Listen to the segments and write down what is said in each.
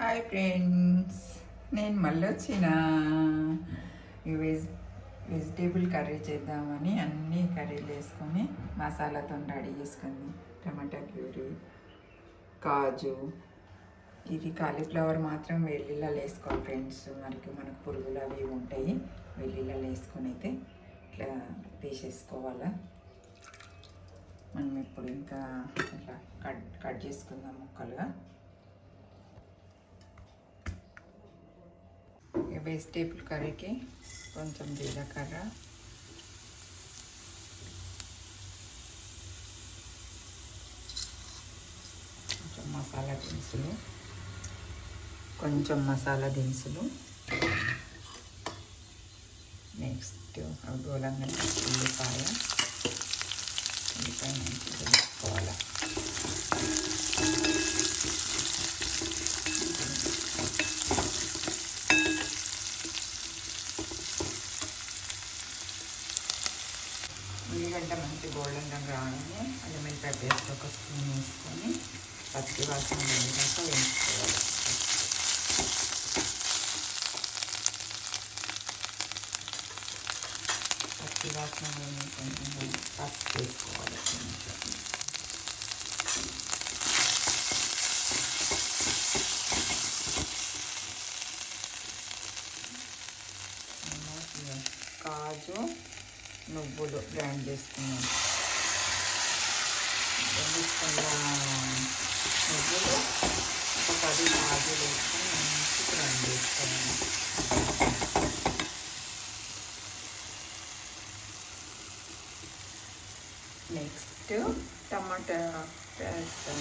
Hi friends నేను మళ్ళీ వచ్చిన వెజ్ వెజిటేబుల్ కర్రీ చేద్దామని అన్ని కర్రీలు వేసుకొని మసాలాతో రెడీ చేసుకుంది. టమాటా ప్యూరీ కాజు. ఇది కాలీఫ్లవర్ మాత్రం వెల్లుల్లిలో వేసుకోవాలి ఫ్రెండ్స్ మనకి మనకు పురుగులు అవి ఉంటాయి. వెల్లుల్లిలో వేసుకొని అయితే ఇట్లా తీసేసుకోవాలా. మనం ఇప్పుడు ఇంకా ఇట్లా కట్ కట్ చేసుకుందాం ముక్కలుగా. వెజిటేబుల్ కర్రీకి కొంచెం జీలకర్ర. కొంచెం మసాలా దినుసులు. కొంచెం మసాలా దినుసులు. నెక్స్ట్ గోలంగా ఉల్లిపాయ. ఉల్లిపాయ మంచిగా తీసుకోవాలి ఉల్లిగడ్డ మంచి గోల్డెన్ రంగు రాగానే అల్లం వెల్లిపాయ పేస్ట్ ఒక స్పూన్ వేసుకొని పచ్చి వాసన వెళ్ళాక వేయించుకోవాలి పచ్చి వాసన వెళ్ళి కొంచెం పసుపు వేసుకోవాలి కొంచెం కాజు నువ్వులు గ్రైండ్ చేసుకున్నాను రెండు స్పూన్ల నువ్వులు ఒక పది కాజులు వేసుకొని మంచి గ్రైండ్ చేసుకోవాలి నెక్స్ట్ టమాటా వేస్తాం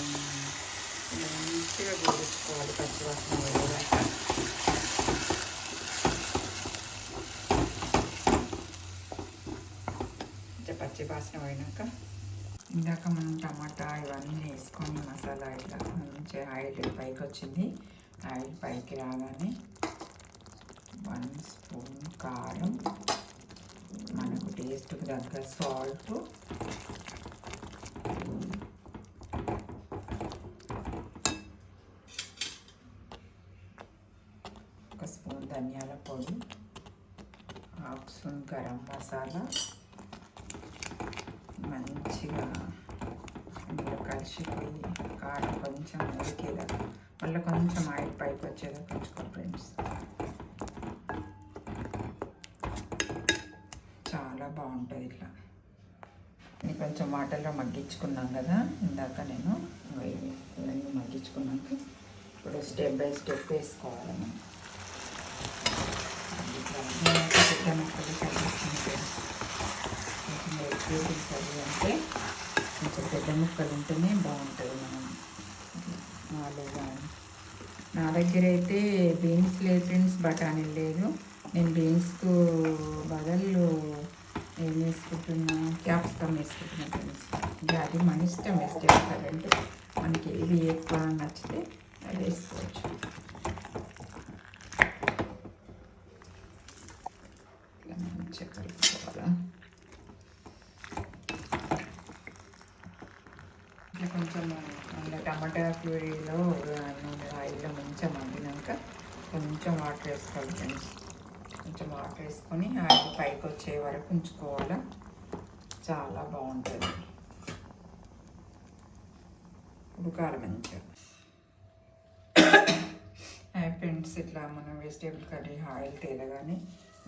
మంచిగా గోడించుకోవాలి పచ్చివాసన వేయడానికి కొంచెం పచ్చి వాసన పోయినాక ఇందాక మనం టమాటా ఇవన్నీ వేసుకొని మసాలా ఇట్లా మంచి ఆయిల్ పైకి వచ్చింది ఆయిల్ పైకి రాగానే వన్ స్పూన్ కారం మనకు టేస్ట్కి తగ్గ సాల్ట్ ఒక స్పూన్ ధనియాల పొడి హాఫ్ స్పూన్ గరం మసాలా మంచిగా ఇందులో కలిసిపోయి కారం కొంచెం ఉడికేదాకా మళ్ళీ కొంచెం ఆయిల్ పైకి వచ్చేదాకా ఉంచుకో ఫ్రెండ్స్. చాలా బాగుంటుంది ఇట్లా. ఇది కొంచెం వాటర్లో మగ్గించుకున్నాం కదా ఇందాక నేను ఇవన్నీ మగ్గించుకున్నాక ఇప్పుడు స్టెప్ బై స్టెప్ వేసుకోవాలి ఇట్లా పెద్ద అంటే కొంచెం పెద్ద ముక్కలు ఉంటేనే బాగుంటుంది మనం. నాలుగు కానీ. నా దగ్గర అయితే బీన్స్ లేదు ఫ్రెండ్స్ బఠానీ లేదు. నేను బీన్స్కు బదులు ఏం వేసుకుంటున్నా? క్యాప్సికమ్ వేసుకుంటున్నా ఫ్రెండ్స్. అది మన ఇష్టం వేస్ట్ చేస్తారంటే మనకి ఏది ఎక్కువ నచ్చితే అది వేసుకోవచ్చు. ఇట్లా కొంచెం టమాటా ప్యూరీలో నూనె ఆయిల్లో మంచిగా మగ్గినాక కొంచెం వాటర్ వేసుకోవాలి ఫ్రెండ్స్. కొంచెం వాటర్ వేసుకొని ఆయిల్ పైకి వచ్చే వరకు ఉంచుకోవాలి. చాలా బాగుంటుంది. ఉడకాలి మంచిగా ఫ్రెండ్స్ ఇట్లా మనం వెజిటేబుల్ కర్రీ ఆయిల్ తేలగానే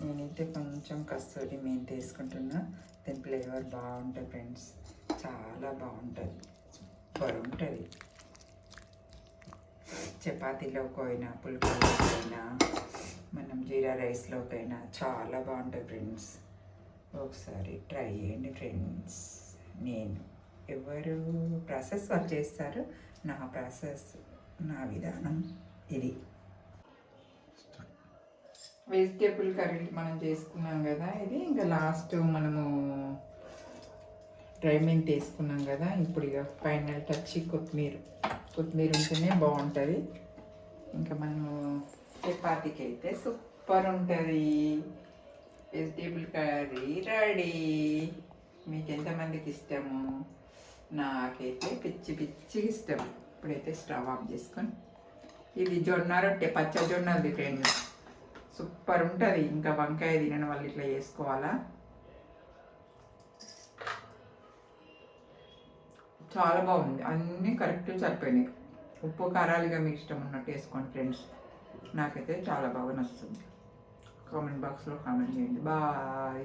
నేనైతే కొంచెం కస్తూరి మెంతి వేసుకుంటున్నా. దీని ఫ్లేవర్ బాగుంటుంది ఫ్రెండ్స్. చాలా బాగుంటుంది. సూపర్ ఉంటుంది చపాతీలోకి అయినా పుల్కాలోకి మనం జీరా రైస్లోకి అయినా చాలా బాగుంటుంది ఫ్రెండ్స్. ఒకసారి ట్రై చేయండి ఫ్రెండ్స్. నేను ఎవరు ప్రాసెస్ వాళ్ళు చేస్తారు నా ప్రాసెస్ నా విధానం ఇది. వెజిటేబుల్ కర్రీ మనం చేసుకున్నాం కదా ఇది. ఇంకా లాస్ట్ మనము డ్రై మెంట్ వేసుకున్నాం కదా ఇప్పుడు ఇక ఫైనల్ టచ్ కొత్తిమీర. కొత్తిమీర ఉంటేనే బాగుంటుంది. ఇంకా మనం చపాతీకి అయితే సూపర్ ఉంటుంది. వెజిటేబుల్ కర్రీ రెడీ మీకు ఎంతమందికి ఇష్టము? నాకైతే పిచ్చి పిచ్చి ఇష్టం. ఇప్పుడైతే స్టవ్ ఆఫ్ చేసుకొని ఇది జొన్న రొట్టె పచ్చ జొన్నది ఫ్రెండ్స్ సూపర్ ఉంటుంది. ఇంకా వంకాయ తినని వాళ్ళు ఇట్లా చేసుకోవాలా? చాలా బాగుంది. అన్నీ కరెక్ట్గా సరిపోయినాయి. ఉప్పు కారాలుగా మీకు ఇష్టం ఉన్నట్టు వేసుకోండి ఫ్రెండ్స్. నాకైతే చాలా బాగా నచ్చుతుంది. కామెంట్ బాక్స్లో కామెంట్ చేయండి. బాయ్.